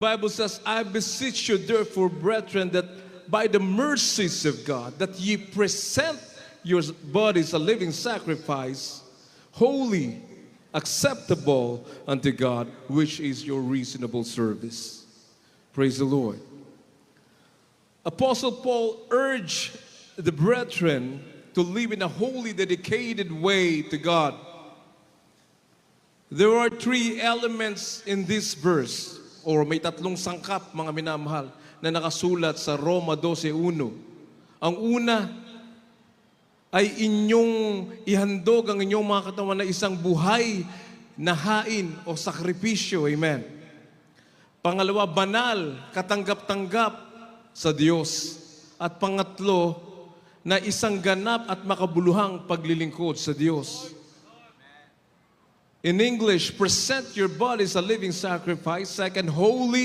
Bible says, I beseech you therefore, brethren, that by the mercies of God, that ye present your bodies a living sacrifice, holy, acceptable unto God, which is your reasonable service. Praise the Lord. Apostle Paul urged the brethren to live in a holy, dedicated way to God. There are three elements in this verse, or may tatlong sangkap, mga minamahal, na nakasulat sa Roma 12.1. Ang una ay inyong ihandog ang inyong mga katawan na isang buhay na hain o sakripisyo. Amen. Pangalawa, banal, katanggap-tanggap sa Diyos. At pangatlo, na isang ganap at makabuluhang paglilingkod sa Diyos. In English, present your body as a living sacrifice. Second, holy,